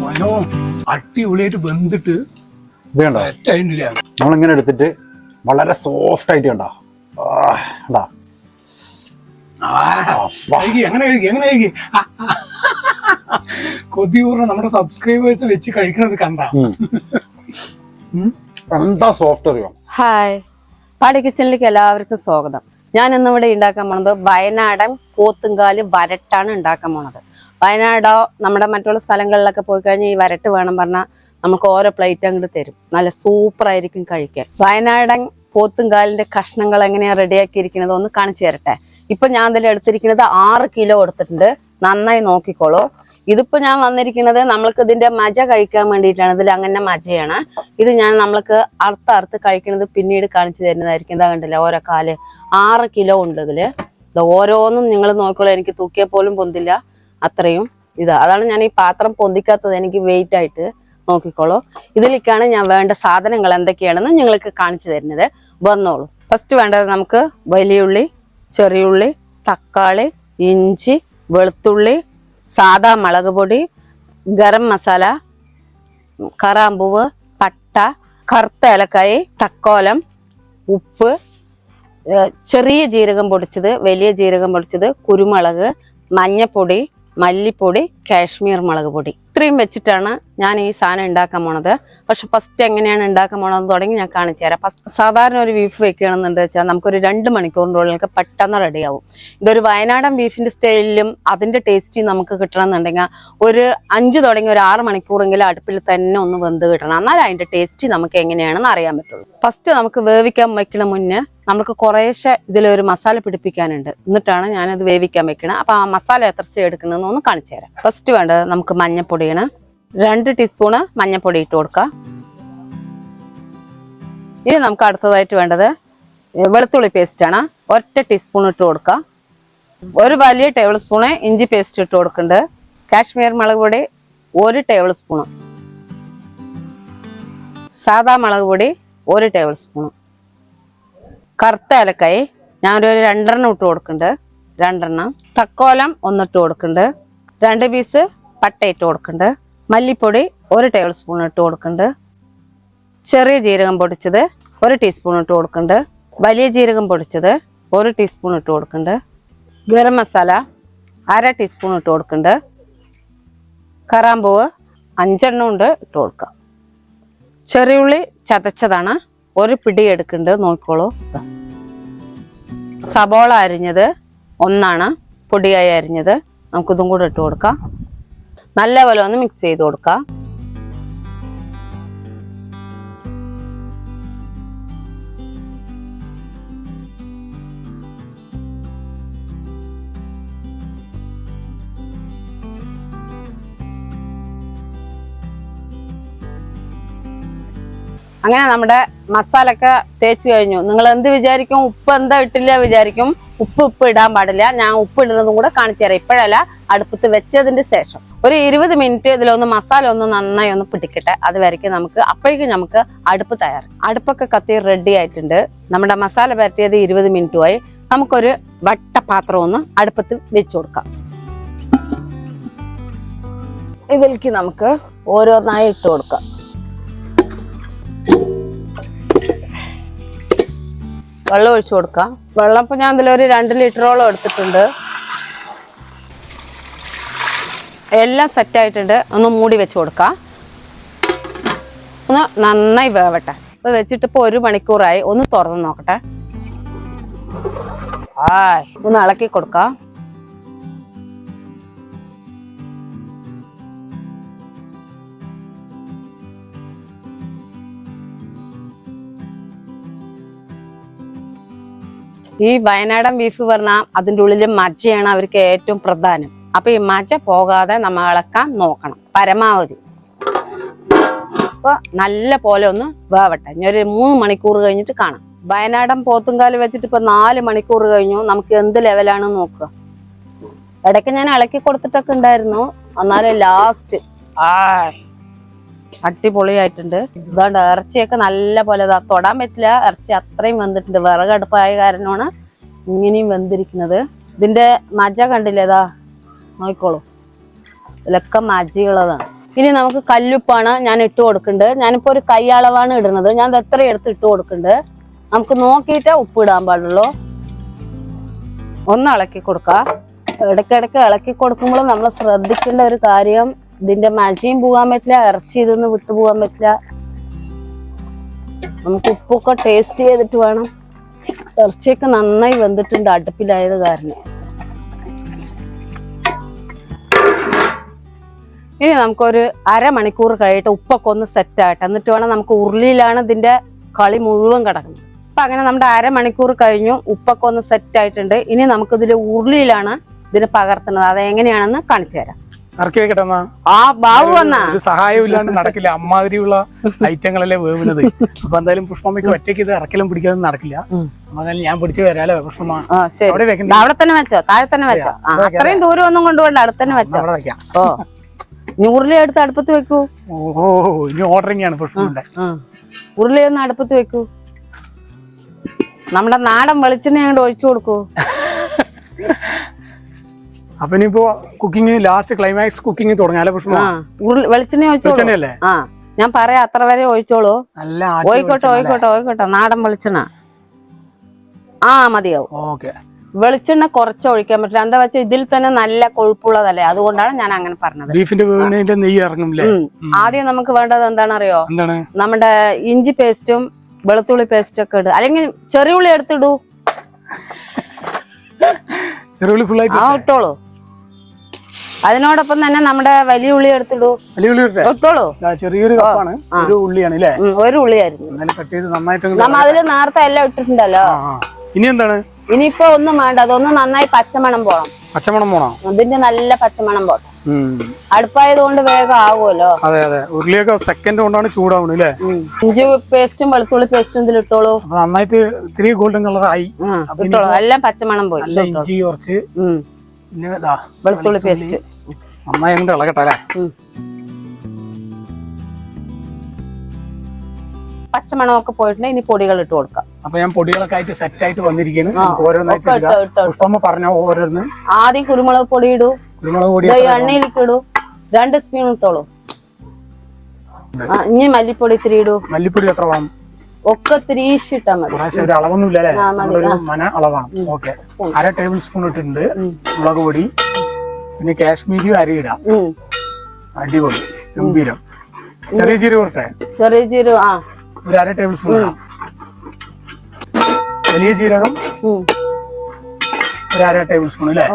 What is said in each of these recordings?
Pano അടിപൊളിയായിട്ട് വെന്തിട്ട് ഇത് കണ്ടോ സെറ്റ് ആയിട്ടില്ല നമ്മളിങ്ങനെ എടുത്തിട്ട് വളരെ സോഫ്റ്റ് ആയിട്ട് കണ്ടോ? ആ, കണ്ടോ? കൊതിയൂർന്ന് നമ്മുടെ സബ്സ്ക്രൈബേഴ്സ് വെച്ച് കഴിക്കുന്നത് കണ്ട. എന്താ സോഫ്റ്റ് അറിയോ? ഹായ് പാടി കിച്ചണിലേക്ക് എല്ലാവർക്കും സ്വാഗതം. ഞാൻ ഇന്നിവിടെ ഉണ്ടാക്കാൻ പോണത് വയനാടൻ പോത്തുങ്കാൽ വരട്ടാണ് ഉണ്ടാക്കാൻ പോണത്. വയനാടോ നമ്മുടെ മറ്റുള്ള സ്ഥലങ്ങളിലൊക്കെ പോയി കഴിഞ്ഞാൽ ഈ വരട്ട് വേണം പറഞ്ഞാൽ നമുക്ക് ഓരോ പ്ലേറ്റ് അങ്ങോട്ട് തരും. നല്ല സൂപ്പർ ആയിരിക്കും കഴിക്കാൻ. വയനാടൻ പോത്തുങ്കാലിന്റെ കഷ്ണങ്ങൾ എങ്ങനെയാണ് റെഡിയാക്കിയിരിക്കുന്നത് ഒന്ന് കാണിച്ചു തരട്ടെ. ഇപ്പൊ ഞാൻ ഇതിൽ എടുത്തിരിക്കുന്നത് ആറ് കിലോ എടുത്തിട്ടുണ്ട് നന്നായി നോക്കിക്കോളൂ. ഇതിപ്പോ ഞാൻ വന്നിരിക്കുന്നത് നമ്മൾക്ക് ഇതിന്റെ മജ കഴിക്കാൻ വേണ്ടിയിട്ടാണ്. ഇതിൽ അങ്ങനെ മജയാണ്. ഇത് ഞാൻ നമ്മൾക്ക് അറുത്ത് അറുത്ത് കഴിക്കുന്നത് പിന്നീട് കാണിച്ചു തരുന്നതായിരിക്കും. ഇതാ കണ്ടില്ല ഓരോ കാൽ. ആറ് കിലോ ഉണ്ട് ഇതിൽ. ഇത് ഓരോന്നും നിങ്ങൾ നോക്കിക്കോളൂ. എനിക്ക് തൂക്കിയാൽ പോലും പൊന്തില്ല. അത്രയും ഇത്. അതാണ് ഞാൻ ഈ പാത്രം പൊന്തിക്കാത്തത്. എനിക്ക് വെയിറ്റ് ആയിട്ട് നോക്കിക്കോളൂ. ഇതിലേക്കാണ് ഞാൻ വേണ്ട സാധനങ്ങൾ എന്തൊക്കെയാണെന്ന് നിങ്ങൾക്ക് കാണിച്ചു തരുന്നത്. വന്നോളൂ. ഫസ്റ്റ് വേണ്ടത് നമുക്ക് വലിയുള്ളി ചെറിയുള്ളി തക്കാളി ഇഞ്ചി വെളുത്തുള്ളി സാദാ മുളക് പൊടി ഗരം മസാല കറാമ്പൂവ് പട്ട കറുത്ത ഏലക്കായി തക്കോലം ഉപ്പ് ചെറിയ ജീരകം പൊടിച്ചത് വലിയ ജീരകം പൊടിച്ചത് കുരുമുളക് മഞ്ഞപ്പൊടി മല്ലിപ്പൊടി കാശ്മീർ മുളക് പൊടി. ഇത്രയും വെച്ചിട്ടാണ് ഞാൻ ഈ സാധനം ഉണ്ടാക്കാൻ പോണത്. പക്ഷെ ഫസ്റ്റ് എങ്ങനെയാണ് ഉണ്ടാക്കാൻ പോണത് തുടങ്ങി ഞാൻ കാണിച്ചു തരാം. ഫസ്റ്റ് സാധാരണ ഒരു ബീഫ് വെക്കുകയാണെന്നുണ്ട് വെച്ചാൽ നമുക്കൊരു രണ്ട് മണിക്കൂറിന്റെ ഉള്ളിൽ പെട്ടെന്ന് റെഡിയാവും ഇതൊരു വയനാടൻ ബീഫിന്റെ സ്റ്റൈലിലും അതിന്റെ ടേസ്റ്റി നമുക്ക് കിട്ടണമെന്നുണ്ടെങ്കിൽ ഒരു അഞ്ച് തുടങ്ങി ഒരു ആറ് മണിക്കൂറെങ്കിലും അടുപ്പിൽ തന്നെ ഒന്ന് വെന്ത് കിട്ടണം. എന്നാൽ അതിന്റെ ടേസ്റ്റ് നമുക്ക് എങ്ങനെയാണെന്ന് അറിയാൻ പറ്റുള്ളൂ. ഫസ്റ്റ് നമുക്ക് വേവിക്കാൻ വയ്ക്കണ മുന്നേ നമുക്ക് കുറേശ്ശെ ഇതിലൊരു മസാല പിടിപ്പിക്കാനുണ്ട്. എന്നിട്ടാണ് ഞാനത് വേവിക്കാൻ വെക്കണത് അപ്പോൾ ആ മസാല എത്ര എടുക്കണമെന്ന് ഒന്ന് കാണിച്ചു തരാം. ഫസ്റ്റ് വേണ്ടത് നമുക്ക് മഞ്ഞപ്പൊടിയാണ്. രണ്ട് ടീസ്പൂണ് മഞ്ഞപ്പൊടി ഇട്ട് കൊടുക്കുക ഇനി നമുക്ക് അടുത്തതായിട്ട് വേണ്ടത് വെളുത്തുള്ളി പേസ്റ്റാണ് ഒറ്റ ടീസ്പൂൺ ഇട്ട് കൊടുക്കുക ഒരു വലിയ ടേബിൾ സ്പൂണ് ഇഞ്ചി പേസ്റ്റ് ഇട്ട് കൊടുക്കുന്നുണ്ട്. കാശ്മീർ മുളക് പൊടി ഒരു ടേബിൾ സ്പൂണ് സാദാ മുളക് പൊടി ഒരു ടേബിൾ സ്പൂണ് കറുത്ത ഏലക്കായി ഞാനൊരു രണ്ടെണ്ണം ഇട്ട് കൊടുക്കുന്നുണ്ട്. രണ്ടെണ്ണം. തക്കോലം ഒന്നിട്ട് കൊടുക്കുന്നുണ്ട്. രണ്ട് പീസ് പട്ട ഇട്ട് കൊടുക്കുന്നുണ്ട്. മല്ലിപ്പൊടി ഒരു ടേബിൾ സ്പൂൺ ഇട്ട് കൊടുക്കുന്നുണ്ട്. ചെറിയ ജീരകം പൊടിച്ചത് ഒരു ടീസ്പൂൺ ഇട്ട് കൊടുക്കുന്നുണ്ട്. വലിയ ജീരകം പൊടിച്ചത് ഒരു ടീസ്പൂൺ ഇട്ട് കൊടുക്കുന്നുണ്ട്. ഗരം മസാല അര ടീസ്പൂൺ ഇട്ട് കൊടുക്കുന്നുണ്ട്. കറാമ്പൂവ് അഞ്ചെണ്ണം ഉണ്ട് ഇട്ട് കൊടുക്കുക ചെറിയുള്ളി ചതച്ചതാണ്. ഒരു പിടി എടുക്കുന്നുണ്ട്. നോക്കിക്കോളൂ. സബോള അരിഞ്ഞത് ഒന്നാണ്. പൊടിയായി അരിഞ്ഞത്. നമുക്കിതും കൂടെ ഇട്ട് കൊടുക്കാം. നല്ലപോലെ ഒന്ന് മിക്സ് ചെയ്ത് കൊടുക്കാം. അങ്ങനെ നമ്മുടെ മസാല ഒക്കെ തേച്ച് കഴിഞ്ഞു. നിങ്ങൾ എന്ത് വിചാരിക്കും? ഉപ്പ് എന്താ ഇട്ടില്ല വിചാരിക്കും. ഉപ്പ് ഉപ്പ് ഇടാൻ പാടില്ല. ഞാൻ ഉപ്പ് ഇടുന്നതും കൂടെ കാണിച്ചു തരാം. ഇപ്പോഴല്ല അടുപ്പത്ത് വെച്ചതിന്റെ ശേഷം. ഒരു ഇരുപത് മിനിറ്റ് ഇതിലൊന്ന് മസാല ഒന്ന് നന്നായി ഒന്ന് പിടിക്കട്ടെ. അത് വരയ്ക്കും നമുക്ക് അപ്പോഴേക്കും നമുക്ക് അടുപ്പ് തയ്യാർ അടുപ്പൊക്കെ കത്തി റെഡി ആയിട്ടുണ്ട്. നമ്മുടെ മസാല പരട്ടിയത് ഇരുപത് മിനിറ്റുമായി. നമുക്കൊരു വട്ടപാത്രം ഒന്ന് അടുപ്പത്ത് വെച്ചു കൊടുക്കാം. ഇതിലേക്ക് നമുക്ക് ഓരോന്നായി ഇട്ട് കൊടുക്കാം. വെള്ളം ഒഴിച്ചു കൊടുക്കാം. വെള്ളം ഇപ്പൊ ഞാൻ ഇതിലൊരു രണ്ട് ലിറ്ററോളം എടുത്തിട്ടുണ്ട്. എല്ലാം സെറ്റ് ആയിട്ടുണ്ട്. ഒന്ന് മൂടി വെച്ച് കൊടുക്കാം. ഒന്ന് നന്നായി വേവട്ടെ. ഇപ്പൊ വെച്ചിട്ട് ഇപ്പൊ ഒരു മണിക്കൂറായി. ഒന്ന് തുറന്ന് നോക്കട്ടെ. ആ ഒന്ന് ഇളക്കി കൊടുക്കാം. ഈ വയനാടൻ ബീഫ് പറഞ്ഞാൽ അതിന്റെ ഉള്ളിൽ മജ്ജയാണ് അവർക്ക് ഏറ്റവും പ്രധാനം. അപ്പൊ ഈ മജ്ജ പോകാതെ നമ്മൾ ഇളക്കാൻ നോക്കണം. പരമാവധി. അപ്പൊ നല്ല പോലെ ഒന്ന് വേവട്ടെ. ഇനി ഒരു മൂന്ന് മണിക്കൂർ കഴിഞ്ഞിട്ട് കാണാം. വയനാടൻ പോത്തുംകാൽ വെച്ചിട്ട് ഇപ്പൊ നാല് മണിക്കൂർ കഴിഞ്ഞു. നമുക്ക് എന്ത് ലെവലാണ് നോക്കുക. ഇടയ്ക്ക് ഞാൻ ഇളക്കി കൊടുത്തിട്ടൊക്കെ ഉണ്ടായിരുന്നു. എന്നാലും ലാസ്റ്റ് ആ അടിപൊളിയായിട്ടുണ്ട്. അതുകൊണ്ട് ഇറച്ചിയൊക്കെ നല്ല പോലെ തൊടാൻ പറ്റില്ല. ഇറച്ചി അത്രയും വെന്തിട്ടുണ്ട്. വിറകടുപ്പായ കാരണമാണ് ഇങ്ങനെയും വെന്തിരിക്കുന്നത്. ഇതിന്റെ മജ കണ്ടില്ലേ? ഇതാ നോക്കിക്കോളൂ. ഇതിലൊക്കെ മജയുള്ളതാണ്. ഇനി നമുക്ക് കല്ലുപ്പാണ് ഞാൻ ഇട്ട് കൊടുക്കുന്നുണ്ട് ഞാനിപ്പോ ഒരു കൈയളവാണ് ഇടുന്നത്. ഞാൻ എത്ര എടുത്ത് ഇട്ട് കൊടുക്കുന്നുണ്ട് നമുക്ക് നോക്കിയിട്ടേ ഉപ്പ് ഇടാൻ പാടുള്ളൂ. ഒന്ന് ഇളക്കി കൊടുക്ക. ഇടയ്ക്കിടയ്ക്ക് ഇളക്കി കൊടുക്കുമ്പോൾ നമ്മൾ ശ്രദ്ധിക്കേണ്ട ഒരു കാര്യം ഇതിന്റെ മജയും പോകാൻ പറ്റില്ല ഇറച്ചി ഇതൊന്ന് വിട്ടു പോകാൻ പറ്റില്ല. നമുക്ക് ഉപ്പൊക്കെ ടേസ്റ്റ് ചെയ്തിട്ട് വേണം. ഇറച്ചിയൊക്കെ നന്നായി വെന്തിട്ടുണ്ട് അടുപ്പിലായത് കാരണം. ഇനി നമുക്കൊരു അരമണിക്കൂർ കഴിയിട്ട് ഉപ്പൊക്കെ ഒന്ന് സെറ്റ് ആകട്ടെ. എന്നിട്ട് വേണം നമുക്ക് ഉരുളിയിലാണ് ഇതിന്റെ കളി മുഴുവൻ കിടക്കുന്നത്. അപ്പൊ അങ്ങനെ നമ്മുടെ അരമണിക്കൂർ കഴിഞ്ഞു ഉപ്പൊക്കെ ഒന്ന് സെറ്റ് ആയിട്ടുണ്ട്. ഇനി നമുക്ക് ഇതിൽ ഉരുളിയിലാണ് ഇതിന് പകർത്തുന്നത്. അത് എങ്ങനെയാണെന്ന് കാണിച്ചു തരാം. ഇറക്കി വെക്കട്ടെ എന്നാ ആ ബാബു വന്നാ. ഒരു സഹായം ഇല്ലാണ്ട് നടക്കില്ല. അമ്മാതിരിയുള്ള ഐറ്റങ്ങളല്ലേ വേവുന്നത്. അപ്പൊ എന്തായാലും പുഷ്പമ്മയ്ക്ക് ഒറ്റയ്ക്ക് ഇത് ഇറക്കലും പിടിക്കാതെ നടക്കില്ല. ഉം. ഞാൻ പിടിച്ചു വരാലോ പുഷ്പമ്മ. അവിടെ വെക്കണ്ട? അവിടെ തന്നെ വെച്ചോ താഴെ തന്നെ വെച്ചോ. അത്രയും ദൂരം ഒന്നും കൊണ്ടുപോകണ്ട അടുത്ത് തന്നെ വെച്ചോ. അവിടെ വെക്കാം. ഓ. ഉരുളി എടുത്ത് അടുപ്പത്ത് വെക്കൂ. ഓ ഇനി ഓർഡറിംഗ് ആണ് പുഷ്പമ്മന്റെ ഉരുളി ഒന്ന് അടുപ്പത്ത് വെക്കൂ. നമ്മുടെ നാടൻ വെളിച്ചെണ്ണ അങ്ങോട്ട് ഒഴിച്ചു കൊടുക്കൂ. അപ്പൊ ഇനിയിപ്പോ കുക്കിംഗ് ലാസ്റ്റ് ക്ലൈമാക്സ് കുക്കിംഗ് തുടങ്ങാലോ ഉരുളി വെളിച്ചെണ്ണ ഒഴിച്ചോളൂ. വെളിച്ചെണ്ണയല്ലേ ആ ഞാൻ പറയാ അത്ര വരെ ഒഴിച്ചോളൂ. നല്ല ഓയിക്കോട്ടെ ഓയിക്കോട്ടെ ഓയിക്കോട്ടെ നാടൻ വെളിച്ചെണ്ണ. ആ മതിയാവും. ഓക്കെ. വെളിച്ചെണ്ണ കുറച്ച് ഒഴിക്കാൻ പറ്റില്ല. എന്താ വെച്ചാൽ ഇതിൽ തന്നെ നല്ല കൊഴുപ്പുള്ളതല്ലേ? അതുകൊണ്ടാണ് ഞാൻ അങ്ങനെ പറഞ്ഞത്. ബീഫിന്റെ നെയ്യ് ഇറങ്ങുംല്ലേ ആദ്യം നമുക്ക് വേണ്ടത് എന്താണെന്നറിയോ? എന്താണ്? നമ്മുടെ ഇഞ്ചി പേസ്റ്റും വെളുത്തുള്ളി പേസ്റ്റും ഒക്കെ ഇടുക. അല്ലെങ്കിൽ ചെറിയ ഉള്ളി എടുത്തിടൂ. ഫുൾ ആയിട്ട് ആ ഇട്ടോളൂ. അതിനോടൊപ്പം തന്നെ നമ്മുടെ വലിയ ഉള്ളി എടുത്തിടൂ. വലിയ ഉള്ളി ഇട്ടോളൂ ചെറിയൊരു കപ്പാണ്. ഒരു ഉള്ളിയാണ് അല്ലേ ഒരു ഉള്ളിയായിരുന്നു. കട്ട് ചെയ്ത് നന്നായിട്ട് നമ്മ അതിൽ നേരത്തെ എല്ലാം ഇട്ടിട്ടുണ്ടല്ലോ. ഇനി എന്താണ്? ഇനിയിപ്പോ ഒന്നും വേണ്ട. അതൊന്ന് നന്നായി പച്ചമണം പോണം. പച്ചമണം പോണോ? അതിന്റെ നല്ല പച്ചമണം പോട്ടെ ഉം. അടുപ്പായത് കൊണ്ട് വേഗം ആവുമല്ലോ. അതെ അതെ. ഉരുളിയൊക്കെ സെക്കൻഡ് കൊണ്ടാണ് ചൂടാവുന്നത് അല്ലേ ഇഞ്ചി പേസ്റ്റും വെളുത്തുള്ളി പേസ്റ്റും ഇതിൽ ഇട്ടോളൂ. നന്നായിട്ട് ഇത്തിരി ഗോൾഡൻ കളർ ആയി. ഇട്ടോളൂ. എല്ലാം പച്ചമണം പോയി. ഇഞ്ചി കുറച്ച്. പിന്നെ ഇതാ വെളുത്തുള്ളി പേസ്റ്റ് നന്നായി അങ്ങോട്ട് ഇളകട്ടെ അല്ലേ? പച്ചമണമൊക്കെ പോയിട്ടുണ്ടെങ്കിൽ ഇനി പൊടികൾ ഇട്ട് കൊടുക്കാം. അപ്പൊ ഞാൻ പൊടികളൊക്കെ ആയിട്ട് സെറ്റ് ആയിട്ട് വന്നിരിക്കുന്നു ഓരോന്നായിട്ട് പുഷ്പമ്മ പറഞ്ഞ ഓരോന്ന്. ആദ്യം കുരുമുളക് പൊടി ഇടൂ. കുരുമുളക് പൊടി എണ്ണയിലേക്ക് ഇടൂ. രണ്ട് സ്പൂൺ ഇട്ടോളൂ. ഇനി മല്ലിപ്പൊടി ഇത്തിരി ഇടൂ. മല്ലിപ്പൊടി എത്ര വേണം? ഒക്കെ ഇത്തിരീശ് ഇട്ടാ മതി. ഒരു അളവൊന്നും ഇല്ല അല്ലേ ആ, മതി. നമ്മളൊരു മന അളവാണ്. ഓക്കെ. അര ടേബിൾ സ്പൂൺ ഇട്ടിട്ടുണ്ട്. മുളകുപൊടി മുളക് പൊടി. പിന്നെ കാശ്മീരി അരിയിടാം. അടിപൊളി. ഗംഭീരം. ചെറിയ ജീരകം ഇട്ടെ ചെറിയ ജീരകം ആ. ഒരു അര ടേബിൾ സ്പൂൺ ഇടാം. വലിയ ജീരകം. ഒരു അര ടേബിൾ സ്പൂൺ അല്ലേ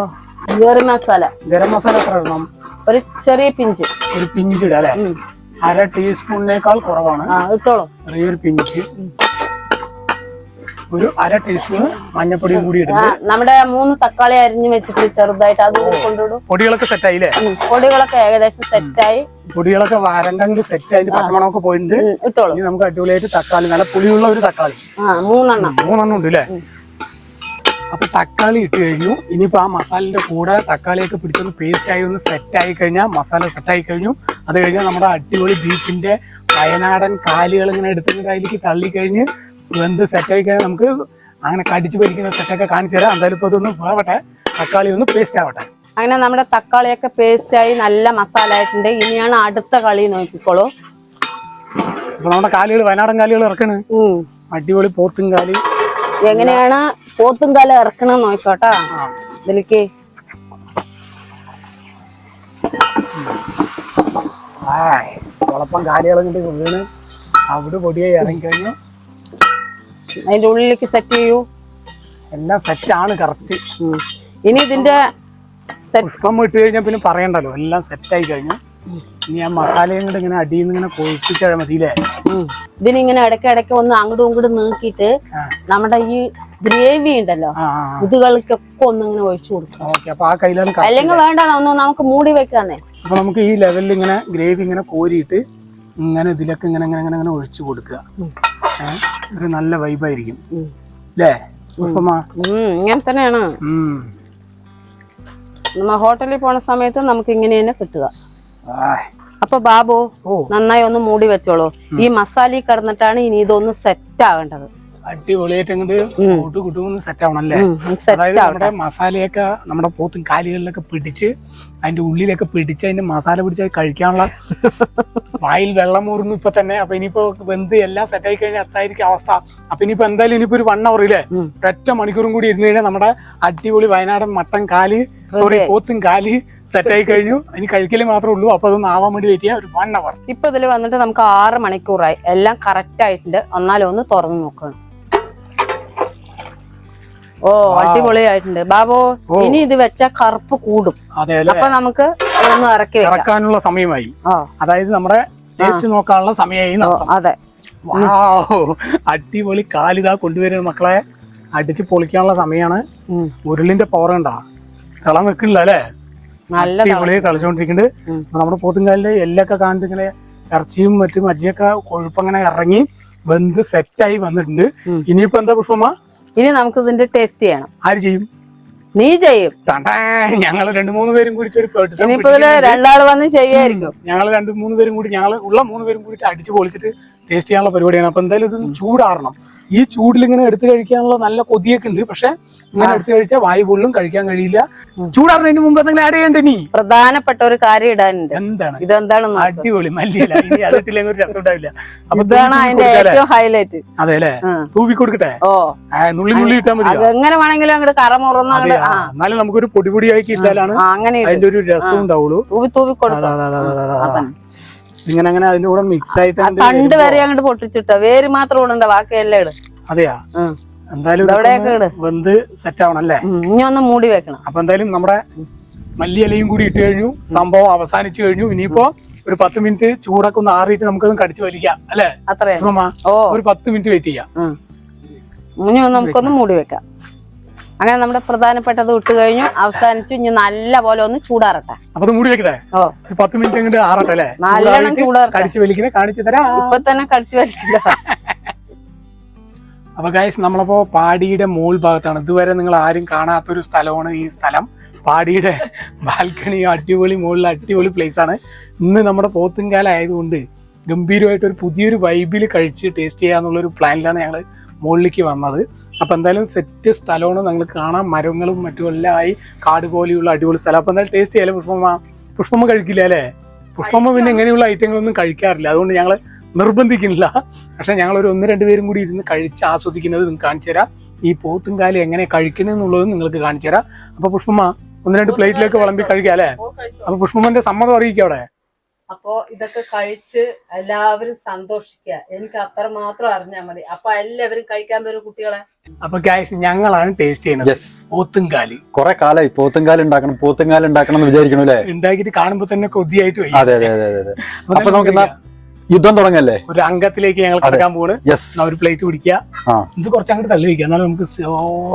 ഗരം മസാല. ഗരം മസാല എത്ര ഇടണം? ഒരു ചെറിയ പിഞ്ച്. ഒരു പിഞ്ച് ഇടാം അല്ലേ. അര ടീസ്പൂണിനേക്കാൾ കുറവാണ്. ഇട്ടോളൂ. ചെറിയൊരു പിഞ്ച്. ഒരു അര ടീസ്പൂൺ മഞ്ഞപ്പൊടിയും കൂടി ആ നമ്മുടെ മൂന്ന് തക്കാളി അരിഞ്ഞു വെച്ചിട്ട് ചെറുതായിട്ട് അത് കൊണ്ടുവിടും. പൊടികളൊക്കെ സെറ്റ് ആയില്ലേ പൊടികളൊക്കെ ഏകദേശം സെറ്റ് ആയി പൊടികളൊക്കെ വരണ്ടെങ്കിൽ സെറ്റ് ആയിട്ട് പച്ചമണമൊക്കെ പോയിട്ടുണ്ട്. ഇട്ടോളൂ. ഇനി നമുക്ക് അടിപൊളിയായിട്ട് തക്കാളി നല്ല പുളിയുള്ള ഒരു തക്കാളി. മൂന്നെണ്ണം. മൂന്നെണ്ണം ഉണ്ട് അല്ലേ അപ്പൊ തക്കാളി ഇട്ട് കഴിഞ്ഞു. ഇനിയിപ്പോൾ ആ മസാലിന്റെ കൂടെ തക്കാളിയൊക്കെ പിടിച്ചൊന്ന് പേസ്റ്റ് ആയി ഒന്ന് സെറ്റ് ആയി കഴിഞ്ഞാൽ മസാല സെറ്റ് ആയി കഴിഞ്ഞു. അത് കഴിഞ്ഞാൽ നമ്മുടെ അടിപൊളി ബീഫിന്റെ വയനാടൻ കാലുകൾ ഇങ്ങനെ എടുത്തിട്ട് അതിലേക്ക് തള്ളിക്കഴിഞ്ഞ് വെന്ത് സെറ്റ് ആയി കഴിഞ്ഞാൽ നമുക്ക് അങ്ങനെ കടിച്ചു പരിക്കുന്ന സെറ്റൊക്കെ കാണിച്ചു തരാം. എന്തായാലും ഇപ്പോൾ ഇതൊന്ന് ആവട്ടെ. തക്കാളി ഒന്ന് പേസ്റ്റ് ആവട്ടെ. അങ്ങനെ നമ്മുടെ തക്കാളിയൊക്കെ പേസ്റ്റായി നല്ല മസാല ആയിട്ടുണ്ട്. ഇനിയാണ് അടുത്ത കളി നോക്കിക്കോളൂ. നമ്മുടെ കാലുകൾ വയനാടൻ കാലുകൾ ഇറക്കണ്. അടിപൊളി പോത്തും കാൽ എങ്ങനെയാണ് പോത്തും കാല ഇറക്കണം നോക്കോട്ടാ ഇതിലേക്ക്. കാലുകൾ കൊണ്ട് വീണ്. അവിടെ പൊടിയായി ഇറങ്ങിക്കഴിഞ്ഞു. അതിന്റെ ഉള്ളിലേക്ക് സെറ്റ് ചെയ്യൂ. എല്ലാം സെറ്റാണ് കറക്റ്റ് ഉം. ഇനി ഇതിന്റെ സെറ്റ് പുഷ്പം ഇട്ട് കഴിഞ്ഞാൽ പിന്നെ പറയണ്ടല്ലോ. എല്ലാം സെറ്റ് ആയി കഴിഞ്ഞു. ഇനി ആ മസാലയും കൂടെ ഇങ്ങനെ അടിയിൽ നിന്ന് ഇങ്ങനെ കൊഴിപ്പിച്ചാൽ മതിയില്ലേ? ഇതിനിങ്ങനെ ഇടയ്ക്ക് ഇടയ്ക്ക് ഒന്ന് അങ്ങോട്ടും ഇങ്ങോട്ടും നീക്കിയിട്ട്. നമ്മുടെ ഈ ഗ്രേവി ഉണ്ടല്ലോ ഇതുകൾക്കൊക്കെ ഒന്ന് ഇങ്ങനെ ഒഴിച്ചു കൊടുക്കും. അല്ലെങ്കിൽ വേണ്ട ഒന്ന് നമുക്ക് മൂടി വെക്കാന്നേ. അപ്പൊ നമുക്ക് ഈ ലെവലിൽ ഇങ്ങനെ ഗ്രേവി ഇങ്ങനെ കോരിയിട്ട് ഇങ്ങനെ ഇതിലൊക്കെ ഇങ്ങനെ ഇങ്ങനെ ഇങ്ങനെ ഇങ്ങനെ ഒഴിച്ചു കൊടുക്കുക? ഒരു നല്ല വൈബായിരിക്കും. അല്ലേ ഇങ്ങനെ തന്നെയാണ്. നമ്മ ഹോട്ടലിൽ പോണ സമയത്ത് നമുക്ക് ഇങ്ങനെ തന്നെ കിട്ടുക. അപ്പൊ ബാബു നന്നായി ഒന്ന് മൂടി വെച്ചോളൂ. ഈ മസാലി കിടന്നിട്ടാണ് ഇനി ഇതൊന്ന് സെറ്റ് ആകേണ്ടത്. അടിപൊളിയായിട്ട് അങ്ങോട്ട് കൂട്ട് കുട്ടുമെന്ന് സെറ്റ് ആവണല്ലേ? അതായത് നമ്മുടെ മസാലയൊക്കെ നമ്മുടെ പോത്തും കാലുകളിലൊക്കെ പിടിച്ച് അതിന്റെ ഉള്ളിലൊക്കെ പിടിച്ച് അതിന്റെ മസാല പിടിച്ച് കഴിക്കാനുള്ള വായിൽ വെള്ളം ഊറുന്നു ഇപ്പൊ തന്നെ. അപ്പൊ ഇനിയിപ്പോ വെന്ത് എല്ലാം സെറ്റ് ആയി കഴിഞ്ഞാൽ അത്തായിരിക്കും അവസ്ഥ. അപ്പൊ ഇനിയിപ്പോ എന്തായാലും ഇനിയിപ്പോ ഒരു വൺ അവർ ഇല്ലേ. ഒറ്റ മണിക്കൂറും കൂടി ഇരുന്ന് കഴിഞ്ഞാൽ നമ്മുടെ അടിപൊളി വയനാടൻ മട്ടൻ കാൽ സോറി പോത്തും കാൽ സെറ്റ് ആയി കഴിഞ്ഞു. ഇനി കഴിക്കൽ മാത്രമേ ഉള്ളൂ. അപ്പൊ അതൊന്നും ആവാൻ വേണ്ടി വെയിറ്റ് ചെയ്യാം. ഒരു വൺ അവർ ഇപ്പൊ ഇതിൽ വന്നിട്ട് നമുക്ക് ആറ് മണിക്കൂറായി. എല്ലാം കറക്റ്റ് ആയിട്ടുണ്ട്. എന്നാലും ഒന്ന് തുറന്നു നോക്കണം. ഓ അടിപൊളിയായിട്ടുണ്ട്. ബാബു ഓ. ഇനി ഇത് വെച്ചാൽ കറുപ്പ് കൂടും. അപ്പൊ നമുക്ക് ഒന്ന് ഇറക്കി ഇറക്കാനുള്ള സമയമായി. അതായത് നമ്മുടെ ടേസ്റ്റ് നോക്കാനുള്ള സമയമായി അതെ. അടിപൊളി കാലിതാ കൊണ്ടുവരുന്ന മക്കളെ. അടിച്ച് പൊളിക്കാനുള്ള സമയമാണ് ഉരുളിന്റെ പവർ ഉണ്ടാ തിള നിൽക്കില്ല അല്ലേ? അടിപൊളി തിളച്ചുകൊണ്ടിരിക്കുന്നുണ്ട് നമ്മുടെ പോത്തുംകാലിന്റെ എല്ലൊക്കെ കാണിട്ട് ഇങ്ങനെ ഇറച്ചിയും മറ്റും മജ്ജിയൊക്കെ കൊഴുപ്പങ്ങനെ ഇറങ്ങി വെന്ത് സെറ്റായി വന്നിട്ടുണ്ട്. ഇനിയിപ്പോ എന്താ പുഷ്പമ്മ? ഇനി നമുക്ക് ഇതിന്റെ ടേസ്റ്റ് ചെയ്യണം. ആര് ചെയ്യും? നീ ചെയ്യും. ഞങ്ങൾ രണ്ടു മൂന്ന് പേരും കൂടി രണ്ടാൾ ഇനിയിപ്പോ വന്ന് ചെയ്യായിരിക്കും. ഞങ്ങൾ രണ്ടു മൂന്ന് പേരും കൂടി ഞങ്ങൾ ഉള്ള മൂന്ന് പേരും കൂടി അടിച്ചു പൊളിച്ചിട്ട് ടേസ്റ്റ് ചെയ്യാനുള്ള പരിപാടിയാണ്. അപ്പൊ എന്തായാലും ഇത് ചൂടാറണം. ഈ ചൂടിൽ ഇങ്ങനെ എടുത്തു കഴിക്കാനുള്ള നല്ല കൊതിയൊക്കെ ഉണ്ട്. പക്ഷെ ഇങ്ങനെ എടുത്തു കഴിച്ചാൽ വായു പൊള്ളും കഴിക്കാൻ കഴിയില്ല. ചൂടാറുന്നതിന് മുമ്പ് എന്തെങ്കിലും ആഡ് ചെയ്യണ്ടേ നീ? പ്രധാനപ്പെട്ട ഒരു കാര്യം ഇടാനുണ്ട്. എന്താണ്? ഇതെന്താണ്. അടിപൊളി. മല്ലിയില്ല ഇനി അതിട്ടില്ലെങ്കിൽ ഒരു രസം ഉണ്ടാവില്ല. അപ്പൊ ഇതാണ് അതിന്റെ? ഏറ്റവും ഹൈലൈറ്റ് അതെ അല്ലേ തൂവി കൊടുക്കട്ടെ? ഓ. നുള്ളി നുള്ളി ഇട്ടാൽ മതി എങ്ങനെ വേണമെങ്കിലും അങ്ങോട്ട് കറ മുറന്ന് എന്നാലും നമുക്കൊരു പൊടി പൊടിയാക്കി ഇട്ടാലാണ്. അതിന്റെ ഒരു രസം ഉണ്ടാവുള്ളൂ. തൂവി തൂവി കൊടുക്കും ഇങ്ങനെ അങ്ങനെ അതിന്റെ കൂടെ മിക്സ് ആയിട്ട് പണ്ട് വരെ അങ്ങോട്ട് പൊട്ടിച്ചിട്ടോ? വേര് മാത്രം ഇടണ്ട ബാക്കിയെല്ലാം ഇട്. അതെയാ. എന്തായാലും വെന്ത് സെറ്റ് ആവണം അല്ലേ? ഇനി ഒന്ന് മൂടി വെക്കണം. അപ്പൊ എന്തായാലും നമ്മുടെ മല്ലിയിലയും കൂടി ഇട്ട് കഴിഞ്ഞു. സംഭവം അവസാനിച്ചു കഴിഞ്ഞു. ഇനിയിപ്പോ ഒരു പത്ത് മിനിറ്റ് ചൂടൊക്കെ ഒന്ന് ആറിയിട്ട് നമുക്കൊന്ന് കടിച്ചു വലിക്കാം അല്ലേ? ഒരു പത്ത് മിനിറ്റ് വെയിറ്റ് ചെയ്യാം. ഇനി നമുക്കൊന്ന് മൂടി വെക്കാം. അങ്ങനെ നമ്മുടെ പ്രധാനപ്പെട്ടത് ഇട്ട് കഴിഞ്ഞു. അവസാനിച്ചു. ഇനി നല്ല പോലെ ഒന്ന് ചൂടാറട്ടെ. അപ്പൊ മൂടി വെക്കട്ടെ ഓ. പത്ത് മിനിറ്റ് അങ്ങോട്ട് ആറട്ടെ അല്ലേ? നല്ലോണം ചൂടാറട്ടെ. കടിച്ചു വലിക്കുന്ന കാണിച്ചു തരാം. ഇപ്പൊ തന്നെ കടിച്ചു വലിക്കില്ല അപ്പൊ ഗൈസ് നമ്മളപ്പോ പാടിയുടെ മോൾ ഭാഗത്താണ്. ഇതുവരെ നിങ്ങൾ ആരും കാണാത്തൊരു സ്ഥലമാണ് ഈ സ്ഥലം. പാടിയുടെ ബാൽക്കണി അടിപൊളി മുകളിൽ അടിപൊളി പ്ലേസ് ആണ്. ഇന്ന് നമ്മുടെ പോത്തുംകാല ആയതുകൊണ്ട് ഗംഭീരമായിട്ട് ഒരു പുതിയൊരു വൈബിൽ കഴിച്ച് ടേസ്റ്റ് ചെയ്യാന്നുള്ളൊരു പ്ലാനിലാണ് ഞങ്ങൾ മുകളിലേക്ക് വന്നത്. അപ്പോൾ എന്തായാലും സെറ്റ് സ്ഥലമാണ് നിങ്ങൾ കാണാം. മരങ്ങളും മറ്റും എല്ലാം ആയി കാട് പോലെയുള്ള അടിപൊളി സ്ഥലം. അപ്പോൾ എന്തായാലും ടേസ്റ്റ് ചെയ്യാലോ പുഷ്പമ്മ? പുഷ്പമ്മ കഴിക്കില്ല അല്ലേ? പുഷ്പമ്മ പിന്നെ ഇങ്ങനെയുള്ള ഐറ്റങ്ങളൊന്നും കഴിക്കാറില്ല. അതുകൊണ്ട് ഞങ്ങൾ നിർബന്ധിക്കുന്നില്ല. പക്ഷെ ഞങ്ങൾ ഒരു ഒന്ന് രണ്ട് പേരും കൂടി ഇരുന്ന് കഴിച്ച് ആസ്വദിക്കുന്നത് നിങ്ങൾക്ക് കാണിച്ചു തരാം. ഈ പോത്തും കാലം എങ്ങനെ കഴിക്കണമെന്നുള്ളത് നിങ്ങൾക്ക് കാണിച്ചു തരാം. അപ്പൊ പുഷ്പമ്മ ഒന്ന് രണ്ട് പ്ലേറ്റിലേക്ക് വിളമ്പി കഴിക്കാം. അല്ലേ? അപ്പൊ പുഷ്പമ്മന്റെ സമ്മതം അറിയിക്കാം അവിടെ? അപ്പോ ഇതൊക്കെ കഴിച്ച് എല്ലാവരും സന്തോഷിക്കുക എനിക്ക് അത്ര മാത്രം അറിഞ്ഞാൽ മതി. അപ്പൊ എല്ലാവരും കഴിക്കാൻ വരും കുട്ടികളെ. അപ്പൊ ഗായ്സ് ഞങ്ങളാണ് ടേസ്റ്റ് ചെയ്യുന്നത്. പോത്തുംകാലി. പോത്തും കാലി കുറെ കാലായി. പോത്തുംകാലി ഉണ്ടാക്കണം. പോത്തുംകാലി ഉണ്ടാക്കണം എന്ന് വിചാരിക്കണു അല്ലേ? ഉണ്ടാക്കിയിട്ട് കാണുമ്പോൾ തന്നെ കൊതിയായിട്ട് പോയി അതെ അതെ അതെ അതെ അപ്പൊ നമുക്ക് യുദ്ധം തുടങ്ങല്ലേ? ഒരു അംഗത്തിലേക്ക് ഞങ്ങൾ കിടക്കാൻ പോണ്. യെസ് ഒരു പ്ലേറ്റ് പിടിക്കുക ഇത് കുറച്ച് അങ്ങോട്ട് തള്ളി വെക്കുക എന്നാലും നമുക്ക്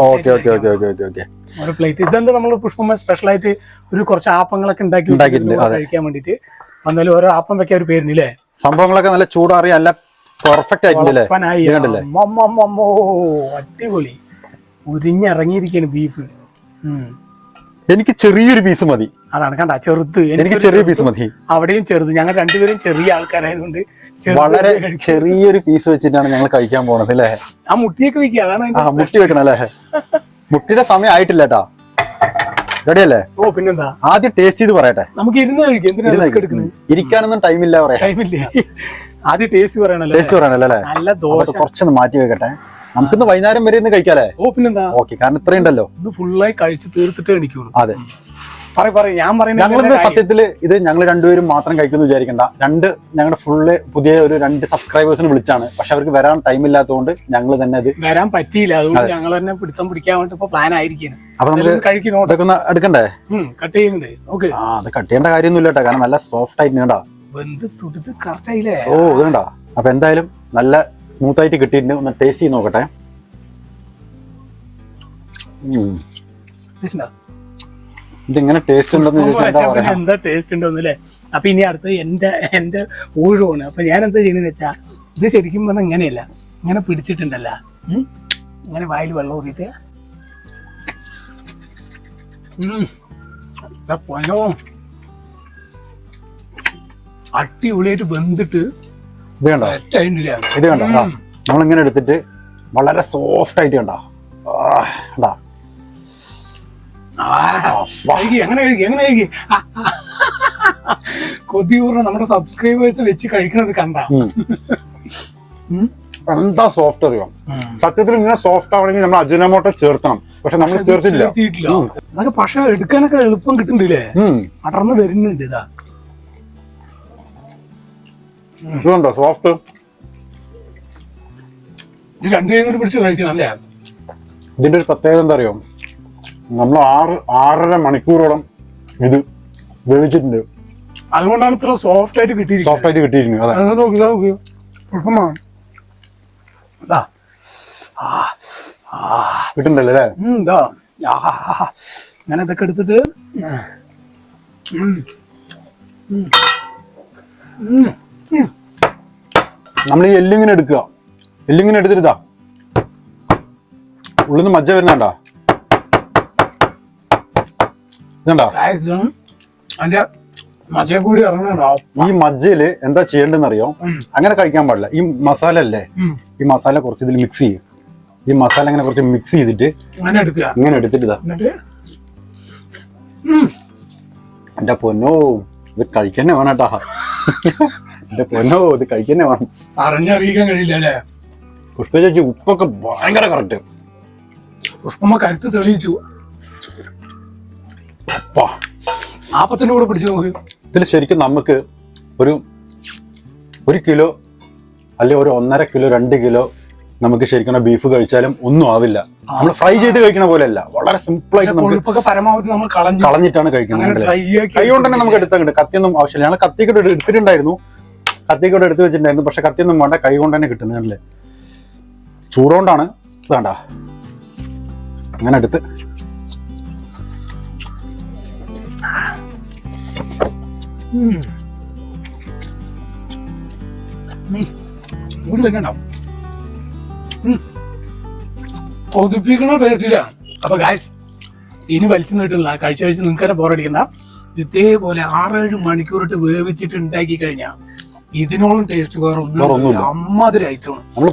okay okay okay okay okay okay ഒരു പ്ലേറ്റ് ഇതെന്താ നമ്മൾ പുഷ്പമ്മ സ്പെഷ്യൽ ആയിട്ട് ഒരു കുറച്ച് ആപ്പങ്ങളൊക്കെ ഉണ്ടാക്കി വെച്ചിട്ടുണ്ട് കഴിക്കാൻ വേണ്ടിട്ട് എന്തായാലും ഓരോ അപ്പം വെക്കാൻ ഒരു പേരില്ലേ സംഭവങ്ങളൊക്കെ നല്ല ചൂടാറിയ നല്ല പെർഫെക്റ്റ്? അമ്മമ്മമ്മോ, അടിപൊളി. ഉരിഞ്ഞിറങ്ങിയിരിക്കാണ് ബീഫ് എനിക്ക് ചെറിയൊരു പീസ് മതി. അതാണ് കണ്ട ചെറുത്. എനിക്ക് ചെറിയ പീസ് മതി. അവിടെയും ചെറുത്. ഞങ്ങൾ രണ്ടുപേരും ചെറിയ ആൾക്കാരായതുകൊണ്ട് വളരെ ചെറിയൊരു പീസ് വെച്ചിട്ടാണ് ഞങ്ങൾ കഴിക്കാൻ പോണത് അല്ലേ? ആ മുട്ടിയൊക്കെ വെക്കുക അതാണ് മുട്ടി വെക്കണം അല്ലേ? മുട്ടിയുടെ സമയം ആയിട്ടില്ല കേട്ടാ റെഡിയല്ലേ? ഓ പിന്നെന്താ? ആദ്യം ടേസ്റ്റ് ചെയ്ത് പറയട്ടെ. നമുക്ക് ഇരുന്ന് കഴിക്കാം. എന്തിനാ റിസ്ക് എടുക്കുന്നത്? ഇരിക്കാനൊന്നും ടൈമില്ല പറയാ ടൈമില്ലേ ആദ്യം ടേസ്റ്റ് പറയണല്ലോ? ടേസ്റ്റ് പറയണല്ലോ അല്ലേ? നല്ല ദോശ. കുറച്ചൊന്ന് മാറ്റി വെക്കട്ടെ. നമുക്കിന്ന് വൈകുന്നേരം വരെ ഇന്ന് കഴിക്കാല്ലേ? ഓ പിന്നെന്താ? ഓക്കെ കാരണം ഇത്രയുണ്ടല്ലോ ഇന്ന് ഫുള്ളായി കഴിച്ച് തീർത്തിട്ടേ എനിക്കുള്ളൂ അതെ. പറയും പറയും. ഞാൻ ഞങ്ങളിന്ന് പറയുന്നത് സത്യത്തിൽ ഇത് ഞങ്ങൾ രണ്ടുപേരും മാത്രം കഴിക്കുന്നു വിചാരിക്കണ്ട. രണ്ട് ഞങ്ങളുടെ ഫുള്ള് പുതിയ ഒരു രണ്ട് സബ്സ്ക്രൈബേഴ്സിന് വിളിച്ചാണ്. പക്ഷെ അവർക്ക് വരാൻ ടൈം ഇല്ലാത്തതുകൊണ്ട് ഞങ്ങൾ തന്നെ അത് വരാൻ പറ്റിയില്ല. അതുകൊണ്ട് ഞങ്ങൾ തന്നെ പിടിത്തം പിടിക്കാൻ വേണ്ടി ഇപ്പൊ പ്ലാൻ ആയിരിക്കും അപ്പൊ നമുക്ക് ഒന്ന് എടുക്കണ്ടേ? കട്ട് ചെയ്യുന്നുണ്ട്. ഓക്കെ. ആ അത് കട്ട് ചെയ്യേണ്ട കാര്യമൊന്നുമില്ല കേട്ടോ. കാരണം നല്ല സോഫ്റ്റ് ആയിട്ട് കേട്ടോ വെന്ത് തുടുത്ത് കറക്റ്റ് ആയില്ലേ? ഓ ഇത് കണ്ടോ? അപ്പൊ എന്തായാലും നല്ല സ്മൂത്ത് ആയിട്ട് കിട്ടിയിട്ടുണ്ട്. ഒന്ന് ടേസ്റ്റ് ചെയ്ത് നോക്കട്ടെ? ഇതിങ്ങനെ ടേസ്റ്റ് ഉണ്ടെന്ന് ചോദിച്ചാൽ എന്താ ടേസ്റ്റ് ഉണ്ടോന്ന് അല്ലേ അപ്പൊ ഇനി അടുത്ത് എന്റെ എന്റെ ഊഴമാണ്. അപ്പൊ ഞാൻ എന്താ ചെയ്യുന്നത് വെച്ചാ ഇത് ശരിക്കും പറഞ്ഞാൽ ഇങ്ങനെയല്ല. ഇങ്ങനെ പിടിച്ചിട്ടുണ്ടല്ല. ഇങ്ങനെ വായിൽ വെള്ളം ഊറിയിട്ട് പൊന്നോ? അടിപൊളിയായിട്ട് ബന്ധിട്ട് ഇത് കണ്ടോ? ഇത് കണ്ടോ? നമ്മളിങ്ങനെ എടുത്തിട്ട് വളരെ സോഫ്റ്റ് ആയിട്ട് കണ്ടോ? കണ്ടാ? എങ്ങനെ കഴിക്കും എങ്ങനെ കഴിക്കും കൊതിയൂർന്ന് നമ്മുടെ സബ്സ്ക്രൈബേഴ്സ് വെച്ച് കഴിക്കുന്നത് കണ്ട. എന്താ സോഫ്റ്റ് അറിയോ? സത്യത്തിൽ ഇങ്ങനെ സോഫ്റ്റ് ആവണമെങ്കിൽ നമ്മൾ അജിനമോട്ടോ ചേർത്തണം. പക്ഷെ നമ്മൾ ചേർത്തില്ല. അതൊക്കെ പക്ഷെ എടുക്കാനൊക്കെ എളുപ്പം കിട്ടുന്നില്ലേ. അടർന്ന് വരുന്നുണ്ട് ഇതാ. ഇതുണ്ടോ സോഫ്റ്റ് ഇത് രണ്ടു കൊണ്ട് പിടിച്ച് കഴിക്കണം അല്ലേ? ഇതിന്റെ ഒരു പ്രത്യേകത എന്താ അറിയോ? നമ്മൾ ആറ് ആറര മണിക്കൂറോളം ഇത് വേവിച്ചിട്ടുണ്ട്. അതുകൊണ്ടാണ് ഇത്ര സോഫ്റ്റ് ആയിട്ട് കിട്ടിയിരിക്കുന്നത്. സോഫ്റ്റ് ആയിട്ട് കിട്ടിയിരിക്കുന്നത് അതെ. നോക്കുക നോക്കുക കുഴപ്പമാണ് കിട്ടുന്നുണ്ടല്ലേ അല്ലേ? ആഹാ. ഇങ്ങനെ ഇതൊക്കെ എടുത്തിട്ട്. നമ്മൾ ഈ എല്ലിങ്ങനെ എടുക്കുക. എല്ലിങ്ങനെ എടുത്തിട്ടാ ഉള്ളിൽ നിന്ന് മജ്ജ വരുന്നുണ്ടാ? അതിന്റെ കൂടി ഈ മജ്ജയിൽ എന്താ ചെയ്യേണ്ടതെന്ന് അറിയോ അങ്ങനെ കഴിക്കാൻ പാടില്ല. ഈ മസാല അല്ലേ? ഈ മസാല കുറച്ച് ഇതിൽ മിക്സ് ചെയ്യും. ഈ മസാല അങ്ങനെ കുറച്ച് മിക്സ് ചെയ്തിട്ട് ഇങ്ങനെ എടുത്തിട്ട് ഇതാ. എന്റെ പൊന്നോ ഇത് കഴിക്കന്നെ വേണം കേട്ടാ. എന്റെ പൊന്നോ ഇത് കഴിക്കന്നെ വേണം. അറിഞ്ഞറിയിക്കാൻ കഴിയില്ല അല്ലേ? പുഷ്പ ചേച്ചി ഉപ്പൊക്കെ ഭയങ്കര കറക്റ്റ് പുഷ്പമ്മ കരുത്ത് തെളിയിച്ചു. അപ്പാ. നാപ്പത്തിന്റെ കൂടെ പിടിച്ചു നോക്ക്. ഇതിൽ ശരിക്കും നമുക്ക് ഒരു ഒരു കിലോ അല്ലെ ഒരു ഒന്നര കിലോ രണ്ട് കിലോ നമുക്ക് ശരിക്കും ബീഫ് കഴിച്ചാലും ഒന്നും ആവില്ല. നമ്മൾ ഫ്രൈ ചെയ്ത് കഴിക്കണ പോലെയല്ല. വളരെ സിമ്പിൾ ആയിട്ട് നമുക്ക് പരമാവധി നമ്മൾ കളഞ്ഞു കളഞ്ഞിട്ടാണ് കഴിക്കുന്നത് കൈ കൊണ്ട് തന്നെ നമുക്ക് എടുത്താൽ കത്തിയൊന്നും ആവശ്യമില്ല. ഞങ്ങൾ കത്തിക്കൂടെ എടുത്തിട്ടുണ്ടായിരുന്നു. കത്തിക്കൂടെ എടുത്ത് വെച്ചിട്ടുണ്ടായിരുന്നു. പക്ഷെ കത്തിയൊന്നും വേണ്ട കൈ കൊണ്ട് തന്നെ കിട്ടുന്നതല്ലേ ചൂടുകൊണ്ടാണ് വേണ്ട അങ്ങനെ എടുത്ത് ഒരു തെങ്ങുണ്ടാവും കൊതിപ്പിക്കണ ടേസ്റ്റില്ല അപ്പൊ ഗായ്സ് ഇനി വലിച്ചു നീട്ടില്ല കഴിച്ച കഴിച്ച് നിങ്ങൾക്ക് ബോറടിക്കണ്ട ഇതേപോലെ ആറേഴ് മണിക്കൂറിട്ട് വേവിച്ചിട്ട് ഉണ്ടാക്കി കഴിഞ്ഞാൽ ഇതിനോളം ടേസ്റ്റ് വേറെ ഒന്നും. അമ്മാതിരി ഐറ്റമാണ് നമ്മൾ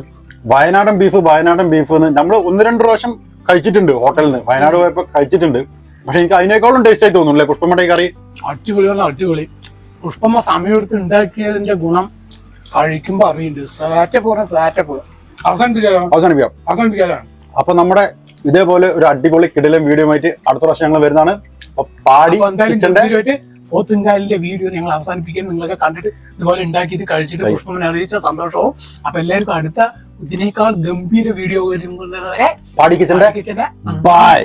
വയനാടൻ ബീഫ് വയനാടൻ ബീഫ് നമ്മൾ നമ്മൾ ഒന്ന് രണ്ട് പ്രാവശ്യം കഴിച്ചിട്ടുണ്ട് ഹോട്ടലിൽ നിന്ന് വയനാട് പോയപ്പോ കഴിച്ചിട്ടുണ്ട്. പക്ഷെ എനിക്ക് അതിനേക്കാളും ടേസ്റ്റ് ആയി തോന്നുന്നു അല്ലേ? കറി? കറി അടിപൊളിയാണ് അടിപൊളി. പുഷ്പമ്മ സമയമെടുത്ത് ഉണ്ടാക്കിയതിന്റെ ഗുണം കഴിക്കുമ്പോ അറിയില്ല. സാറ്റ പോലെ സാറ്റ പോലെ അവസാനിപ്പിക്കാലോ അവസാനിപ്പിക്കാം. അവസാനിപ്പിക്കാലോ? അപ്പൊ നമ്മുടെ ഇതേപോലെ ഒരു അടിപൊളി കിടിലം വീഡിയോ ആയിട്ട് അടുത്ത പ്രാവശ്യം ഞങ്ങൾ വരുന്നതാണ്. പാടി പോത്തുങ്കാലിന്റെ വീഡിയോ ഞങ്ങൾ അവസാനിപ്പിക്കാൻ നിങ്ങളൊക്കെ കണ്ടിട്ട് ഇതുപോലെ ഉണ്ടാക്കിയിട്ട് കഴിച്ചിട്ട് പുഷ്പമ്മനെ അറിയിച്ച സന്തോഷവും. അപ്പൊ എല്ലാവർക്കും അടുത്ത ഇതിനേക്കാൾ ഗംഭീര വീഡിയോ വരുമ്പോൾ പാടി കിച്ചന്റെ ബൈ